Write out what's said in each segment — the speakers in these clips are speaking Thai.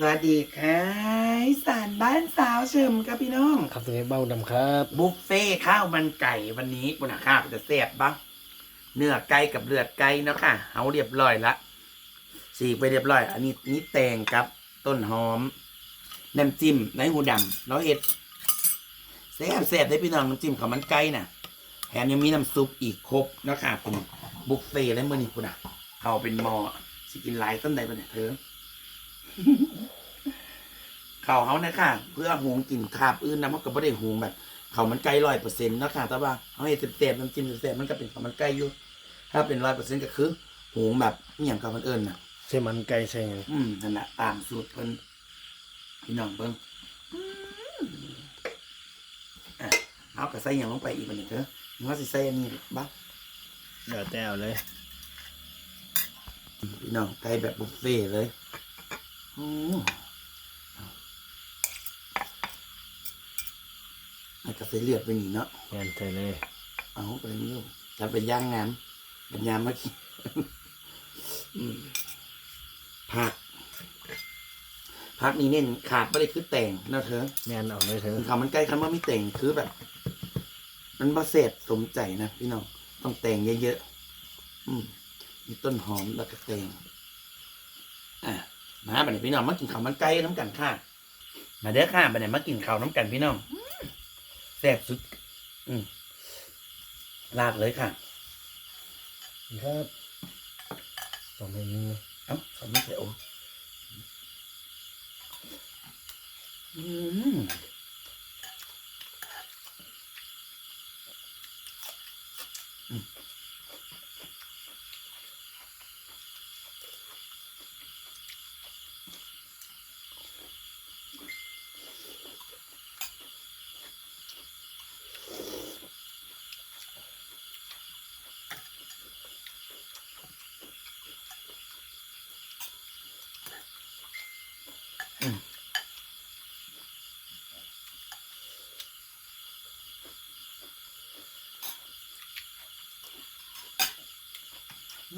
สวัสดีค่ะสานบ้านสาวเฉิมครับพี่น้อง ครับตัวนี้เบ้าดำครับ บุฟเฟ่ข้าวมันไก่วันนี้บุญข้าวจะแซ่บบ้างเนื้อไก่กับเลือดไก่เนาะค่ะเอาเรียบร้อยละสีไปเรียบร้อย อันนี้นี่แตงครับ ต้นหอมน้ำจิ้มในหูดำแล้วเอ็ดแซ่บแซ่บได้พี่น้องน้ำจิ้มข้าวมันไก่น่ะแถมยังมีน้ำซุปอีกครบเนาะค่ะคุณบุฟเฟ่แล้วมื่อนี้คุณอะเขาเป็นหมอสิกินหลายต้นใดปะเนี่ยเธอ ขาเขาเนี่ยค่ะ เพื่อหุงกินคาบอื่นนะมันก็ไม่ได้หุงแบบเขาวมันไก่ร้อยเปอร์เซ็นต์นาะค่ะแต่ว่าเขาให้เต็มๆน้ำจิ้มเต็มๆมันก็เป็นเขาวมันไก่อยู่ ถ้าเป็นร้อยเปอร์เซ็นต์ก็คือหุงแบบอหย่างกับมันเอิญน่ะใส่มันไก่ใส่หยังอืมนั่นแหละตามสูตรเพิ่นพี่น้องเพิ่งอืมอะเอากระใส่หยังลงไปอีกบันนี้เถอะมึงว่าสิใส่อันนี้บ้างเดี๋ยวแต่เอาเลย พี่น้องไก่แบบบุฟเฟ่ต์เลย โอ้มันก็ใส่เลือดไปนี่เนาะแม่นใส่เลยเอาไปนี่ลูกจะเป็นย่างงานเป็นยามเมื่อกี้อืมผักผักนี่เน้นขาดไม่ได้คือแต่งเนาะเธอแม่นเอาเลยเถถึอะงคำมันใกล้คำว่าไม่แต่งคือแบบ มันบาเสร็จสมใจนะพี่น้องต้องแต่งเยอะๆอืมมีต้นหอมแล้วก็แต่งอะ มาบัดนี้พี่น้องมากินข้าวมันไก่น้ำกันค่ะ มาเด้อค่ะบัดนี้มากินข้าวน้ำกันพี่น้องอืมแซ่บสุด อืมลาดเลยค่ะครับสองเมนูเอ้าสองไม่ใส่โออืม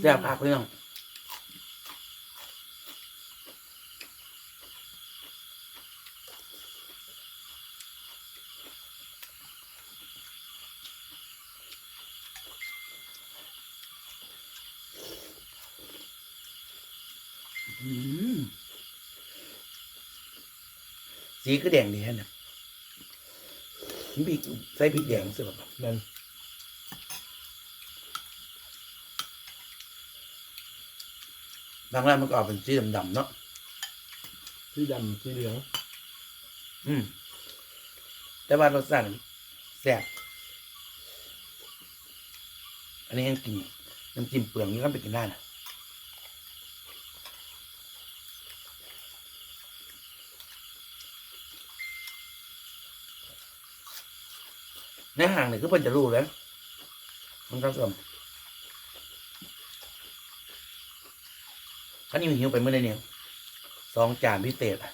แซ่บผักพี่น้องสีก็แดงดีฮะเนี่ยพริกใส่พริกแดงสิแบบแม่น บางร้านมันก็ออกเป็นสีดำๆเนาะสีดำสีเหลือง อืม แต่ว่ารสชาติแซ่บอันนี้ยังกินน้ำจิ้มเปลืองนี่ก็ไปกินได้นะในห่างเนี่ยคือเพิ่นจะรู้แล้วมันก็สม อันนี้หิวไปเมื่อไรเนี่ยสองจานพิเศษอะ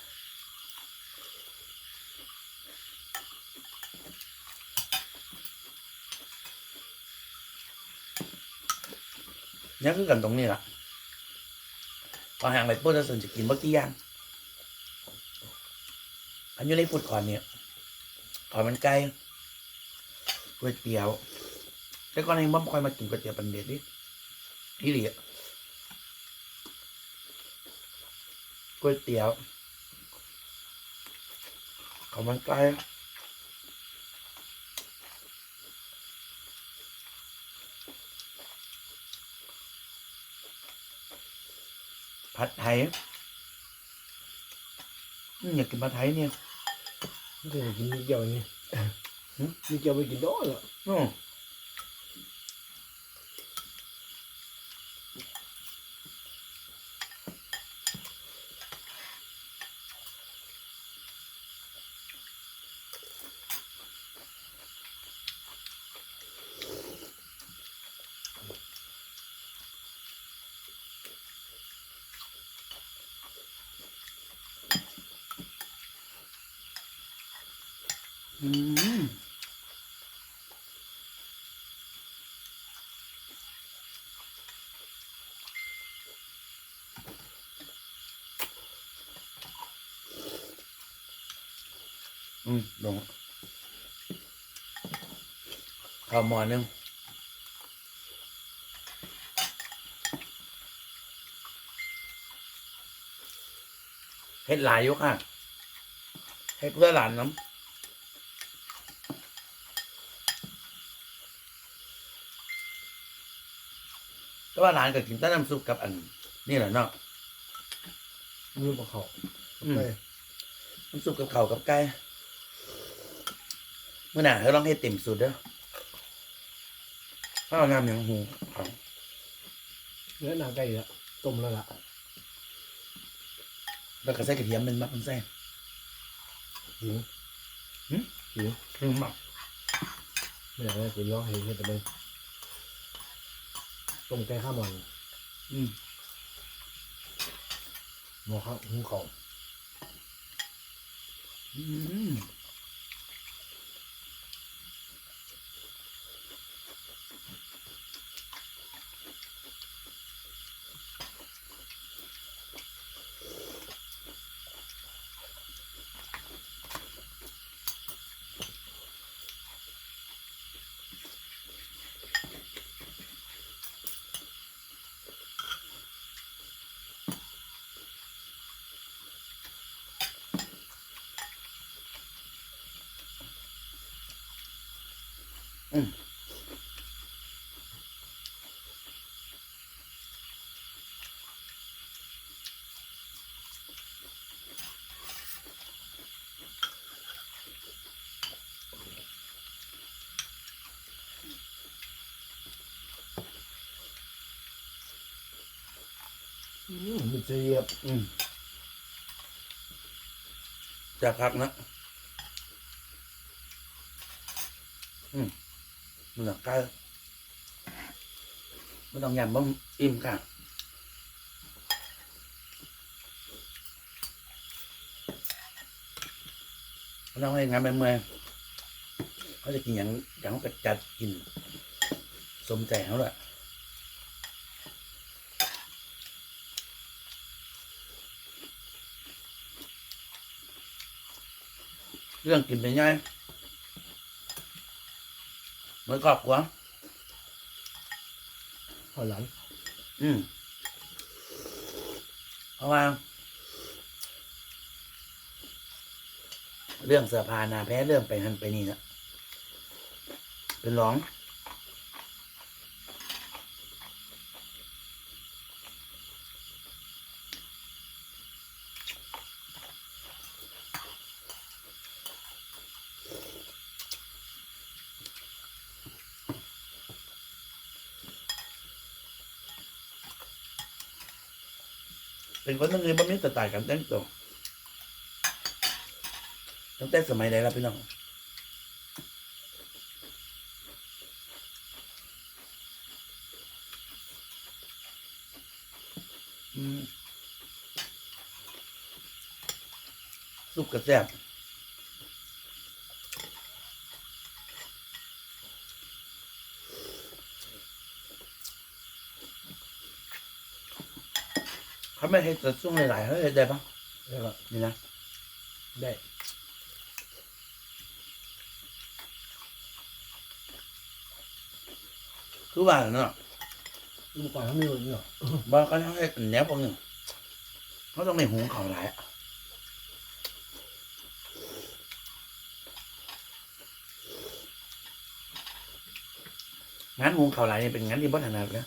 นี่คือกันตรงนี้ล่ะพอห่างไปปุ๊บเราสนจะกินเมื่อกี้ย่างอันอยู่ในฟุดก่อนเนี่ยก่อนมันไก่ก๋วยเตี๋ยวแต่ก่อนเองบ่ค่อยมากินก๋วยเตี๋ยวปันเด็ดดิที่เหลีย ก๋วยเตี๋ยวข้าวมันไก่ผัดไทยอืมอยากกินผัดไทยเนี่ยไม่ได้กินนิดเดียวนี่หึนิดเดียวไปกินโดนแล้วอื อืมอืมลงข้าวหมอนึงเฮ็ดหลายอยู่ค่ะเฮ็ดเพื่อหลานน้ำ ว่าหลานก็กินแต่น้ำซุปกับอัน นี่แหละเนาะมือปลาเขาอืม ไปน้ำซุปกับข้าวกับไก่เมื่อหน่าเราลองให้เต็มสูตรเด้อข้าวน้ำอย่างหูของเนื้อหนังไก่ละต้มแล้วล่ะแล้วก็ใส่กระเทียมเป็นมักมันใส่หิวหึหิวคือหมักไม่อยากให้คุณร้องเห็นแค่แต่เบิ้ง ต้มไก่ข้าวมันอืมหม้อข้าวหุงข้าวอืม อืมมันจะเยียบอืมจะพักนะ อืม มันหนักใกล้ไม่ต้องยำบ้างอิ่มค่ะไม่ต้องให้งานเมื่อยเขาจะกินอย่างอย่างเขาก็จัดกินสมใจเขาแหละเรื่องกินเป็นไง เหมือนครอบครัวข้าวหลัง อืมเพราะว่า เรื่องเสื้อผ้าหนาแพ้เรื่องไปหันไปนี่นะเป็นร้อง เป็นคนตั้งแต่บ่มีสไตล์การแต่งตัวตั้งแต่สมัยใดล่ะพี่น้องสุกกระแซบ เขาไม่ให้จะช่วงหลายๆเขาเห็นได้ปะแล้วก็นี่นะ ได้คือว่าเนาะลูกก่อนเขาไม่รู้เนาะบางเขาให้แหนบพวกหนึ่งเขาต้องในหุงข้าวหลายอะงานหุงข้าวหลายนี่เป็นงานที่บ่ถนัดนะ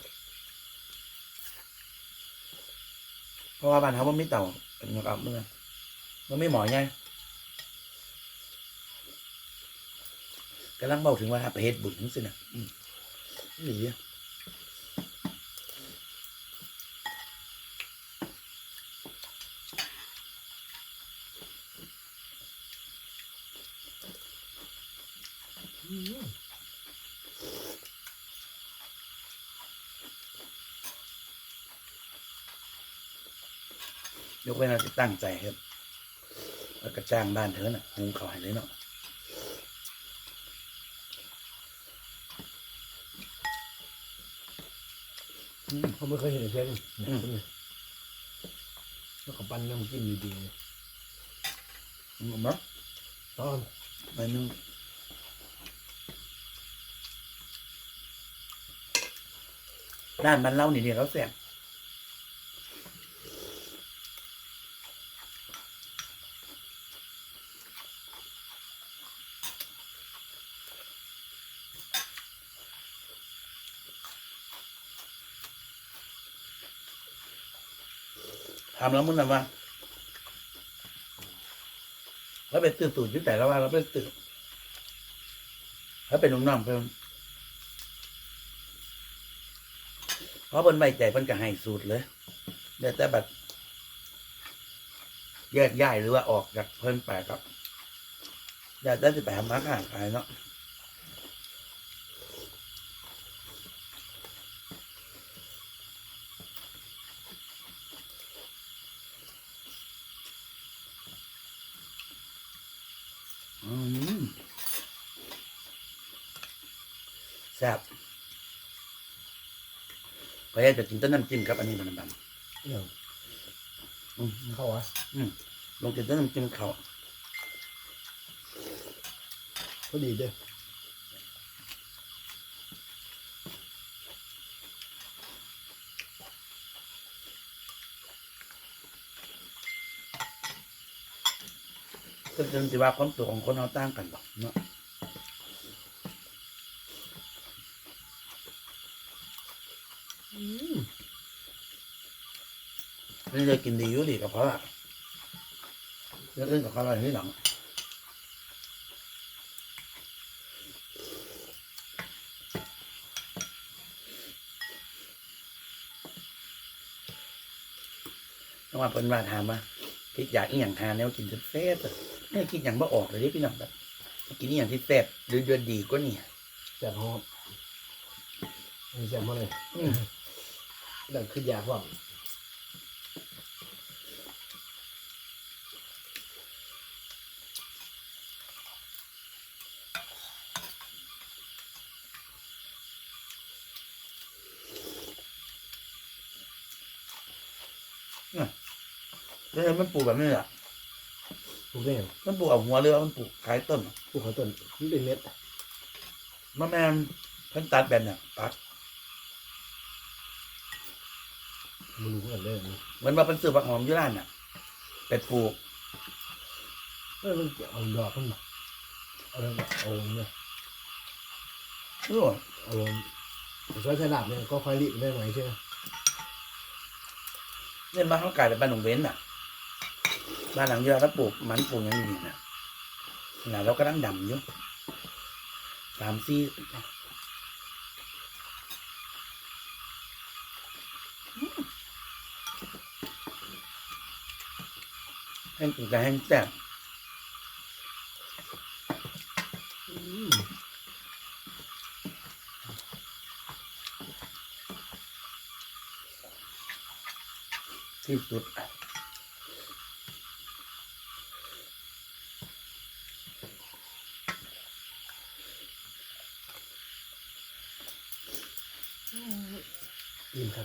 เพราะว่าบ้านเขาบ่มีเตาเป็นกเอาเมื่อมันไม่หมอไงกำลังเบาถึงว่าไปเฮ็ดบุญสินะอืมนี่ดีอะ อืม ยกเว้นเราจะ ตั้งใจครับแล้วก็จ้างบ้านเธอน่ะหุงข้าวให้เลยเนาะอืมเขาไม่เคยเห็นเช่นอืมแล้วก็ปั้นน้ำจิ้มดีๆอืมเนาะตอนใบหนึงด้านมันเล่านี่เดียวเขาแซ่บำแล้วมึงนะว่าแล้วไปตื่นตูดอยุ่แต่ละว่าเราไปตื่นถ้าเป็นน้องๆเพิ่นเพราะเพิ่นไว้ใจเพิ่นก็ให้สูตรเลยเดี๋ยวแต่แบบแยกย้ายหรือว่าออกจากเพิ่นไปครับอยากได้จะไปทำมาค้าขายเนาะ แซ่บก็อยากจะกินแต้นน้ำจิ้มครับอันนี้มันดำอย่างๆอืมเข้าอะลงกินแต้นน้ำจิ้มเขาพอดีเด้อ ก็จึงสิว่าความตัวของคนเราต่างกันบ่เนาะอืมนี่เลยกินดีอยู่ดีกับเพราะอะเรื่องอื่นกับเขาอะไรที่หลังต้องมาเป็นว่าถามว่าคิดอยากอีหยังทานแล้วกินแซ่บๆอะ ไม่คิดอย่างบ่ออกเลยเด้พี่น้องแบบกินอีหยังที่แซ่บหรือเดือนดีก็นี่แซ่บหอมมีแซ่บมาเลยอืมดังขึ้นยากว่าแล้วมันปลูกแบบนี้แหละ ปลูกได้ยังมันปลูกเอาหัวเรือมันปลูกขายต้น ปลูกเขาต้นมันเป็นเม็ดมะแมนเพิ่นตัดแบบเนี่ยตัดมันรู้กันเด้อนี่เหมือนว่าเป็นซื้อผักหอมอยู่ร้านน่ะไปปลูกเออมันเอาดอกมันมาเอาเอาเอาเนี่ยโอ้เอาซอยไทยลาบเนี่ยก็ค่อยรีบได้ไหมใช่ไหมเนี่ยมาเขากลายเป็นบ้านหนองเว้นน่ะ บ้านหลังเดียวแล้วปลูกมันปลูกย่างนี้น่ะนะเราก็ตั้งดำอยู่สามสี่แห้งกับแห้งแซ่บที่สุด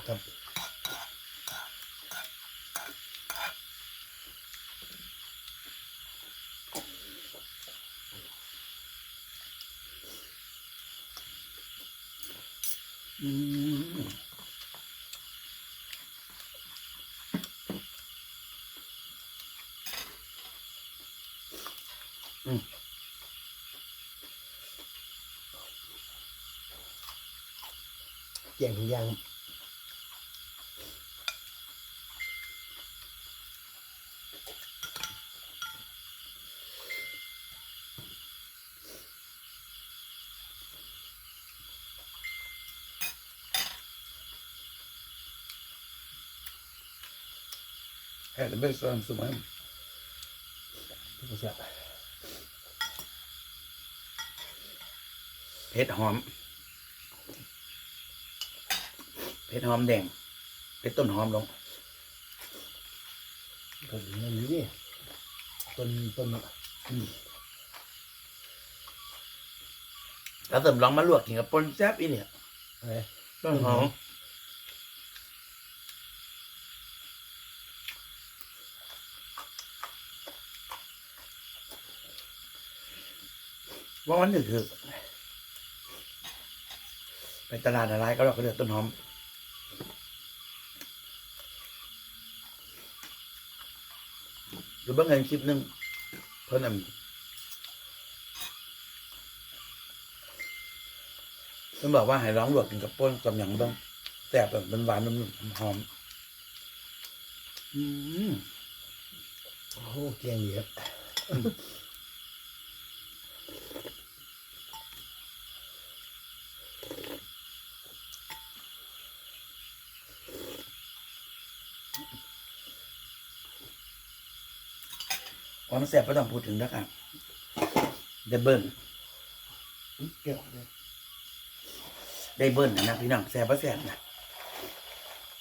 อิ่มครับ ครับอืมแกงทุกอย่างแค่จะไม่เสริมสมัยทุกคนแซ่บเผ็ดหอม เผ็ดหอมแดง เผ็ดต้นหอมลงก็นั่นอยู่นี่ต้นต้นมะแล้วเสริมลองมาลวกกินกับปนแซ่บอีเนี่ยอะไรต้นหอม ว่าวันหนึ่งคือไปตลาดอะไรก็เราก็เลือกต้นหอมหรือบางเงินคลิปหนึงเพิ่นน่ะเพิ่นบอกว่าให้ร้องลวกกินกับป้นกับหยังบ้างแซ่บแบบหวานๆนุ่มๆหอมอืมโอ้เกียงเยียบ ความแซ่บไม่ต้องพูดถึงนะครับได้เบิ้ลเกี่ยวเลยได้เบิ้ลนะนะพี่น้องแซ่บปะแซ่บนะ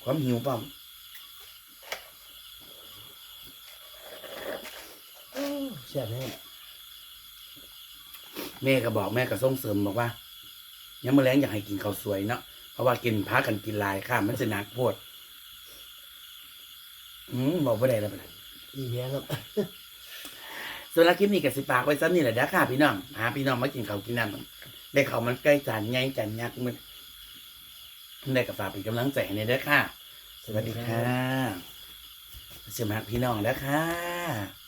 ความหิวปั๊มแซ่บแน่แม่ก็บอกแม่ก็ส่งเสริมบอกว่ายังมื่อแรงอยากให้กินข้าวสวยเนาะเพราะว่ากินพากันกินลายข้ามมันจะหนักโพดอืมบอกไม่ได้แล้วปะเนี่ยอีเมียครับ ส่วนละคลิปนี้กับสิปากไว้ซ้ำนี่แหละเด้อค่ะพี่น้องหาพี่น้องมากินข้าวกินน้ำได้ข้าวมันใกล้จานใหญ่จานยักษ์มันได้กับฝากเป็นกำลังใจในเด้อค่ะ สวัสดีค่ะสมัครพี่น้องแล้วค่ะ